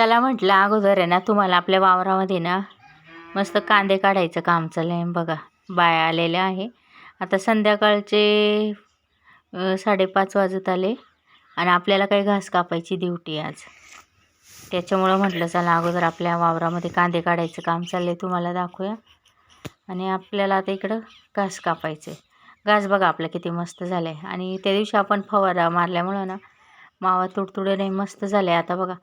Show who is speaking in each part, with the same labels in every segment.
Speaker 1: चला म्हटलं अगोदर आहे ना तुम्हाला आपल्या वावरामध्ये ना मस्त कांदे काढायचं काम चाललं आहे बघा बाया आलेल्या आहे. आता संध्याकाळचे साडेपाच वाजत आले आणि आपल्याला काही घास कापायची ड्युटी आज. त्याच्यामुळं म्हटलं चला अगोदर आपल्या वावरामध्ये कांदे काढायचं काम चाललं आहे तुम्हाला दाखवूया. आणि आपल्याला आता इकडं घास कापायचं आहे घास बघा आपलं किती मस्त झालं आहे आणि त्या दिवशी आपण फवारा मारल्यामुळं ना मावा तुडतुडे नाही मस्त झाले आता बघा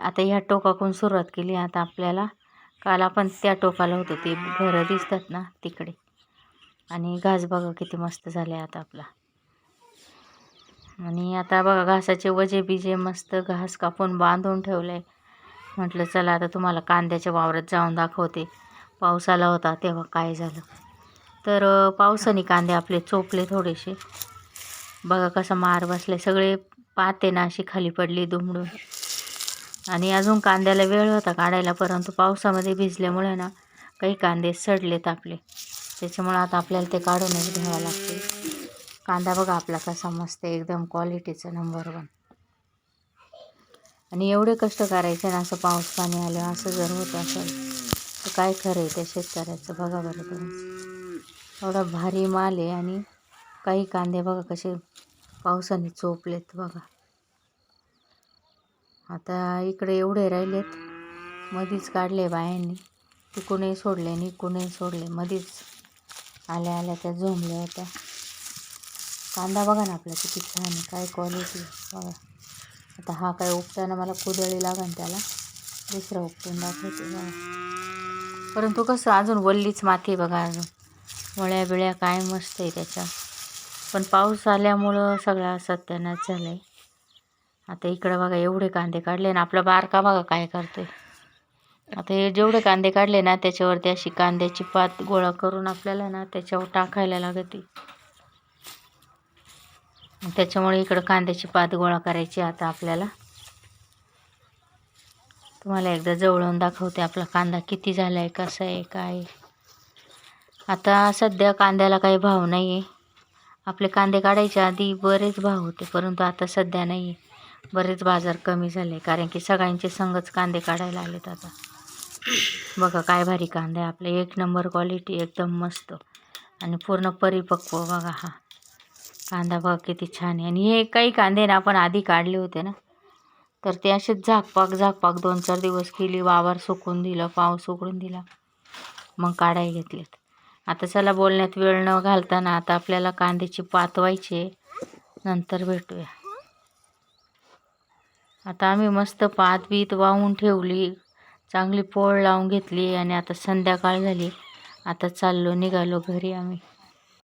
Speaker 1: आता ह्या टोकाकून सुरुवात केली. आता आपल्याला काल आपण त्या टोकाला होतो. ते घरं दिसतात ना तिकडे. आणि घास बघा किती मस्त झाले आता आपला. आणि आता बघा घासाचे वजे बिजे मस्त घास कापून बांधून ठेवले म्हटलं चला आता तुम्हाला कांद्याच्या वावरात जाऊन दाखवते. पाऊस आला होता तेव्हा काय झालं. तर पावसाने कांदे आपले चोपले थोडेसे. बघा कसा मार बसले सगळे पाते ना अशी खाली पडली दुमडून. आणि अजून कांद्याला वेळ होता काढायला परंतु पावसामध्ये भिजल्यामुळे ना काही कांदे सडलेत आपले. त्याच्यामुळं आता आपल्याला ते काढूनच घ्यावं लागते. कांदा बघा आपला कसा मस्त आहे, एकदम क्वालिटीचा नंबर वन आणि एवढे कष्ट करायचे ना असं पाऊस पाणी आलं असं जर होत असेल तर काय खरं आहे त्या शेतकऱ्याचं? बघा बरं तुम्ही. एवढा भारी माल आहे आणि काही कांदे बघा कसे पावसाने चोपलेत बघा. आता इकडे एवढे राहिलेत. मधीच काढले बायांनी. तिकूनही सोडले आणि इकूनही सोडले. मधीच आल्या आल्या त्या झोंबल्या होत्या. कांदा बघा ना आपला किती छान आहे. काय क्वालिटी बघा. आता हा काय उपटाना मला कुदळी लागन त्याला. दुसरा उपटून दाखवते. बघा. परंतु कसं अजून वल्लीच माती बघा अजून. वळ्या बिळ्या काय मस्त आहे त्याच्या. पण पाऊस आल्यामुळं सगळा सत्यानाश झाला आहे आता इकडं बघा एवढे कांदे काढले ना आपला बारका बघा काय करतोय. आता हे जेवढे कांदे काढले ना त्याच्यावरती अशी कांद्याची पात गोळा करून आपल्याला ना त्याच्यावर टाकायला लागते. त्याच्यामुळे इकडं कांद्याची पात गोळा करायची आता आपल्याला. तुम्हाला एकदा जवळून दाखवते आपला कांदा किती झाला आहे कसा आहे काय आहे. आता सध्या कांद्याला काही भाव नाही आहे आपले कांदे काढायच्या आधी बरेच भाव होते परंतु आता सध्या नाही आहे बरेच बाजार कमी झाले कारण की सगळ्यांचे संगच कांदे काढायला आलेत आता. बघा काय भारी कांदा आहे. आपले एक नंबर क्वालिटी एकदम मस्त. आणि पूर्ण परिपक्व बघा हा. कांदा बघा किती छान आहे. आणि हे काही कांदे ना आपण आधी काढले होते ना तर ते असेच झाकपाक झाकपाक दोन चार दिवस केली वावर सुकून दिलं पाऊस उकडून दिला. मग काढाय घेतलेत. आता चला बोलण्यात वेळ न घालताना आता आपल्याला कांद्याची पात व्हायची आहे. नंतर भेटूया. आता आम्ही मस्त पात बीत वाहून ठेवली चांगली पोळ लावून घेतली आणि आता संध्याकाळ झाली. आता चाललो निघालो घरी आम्ही.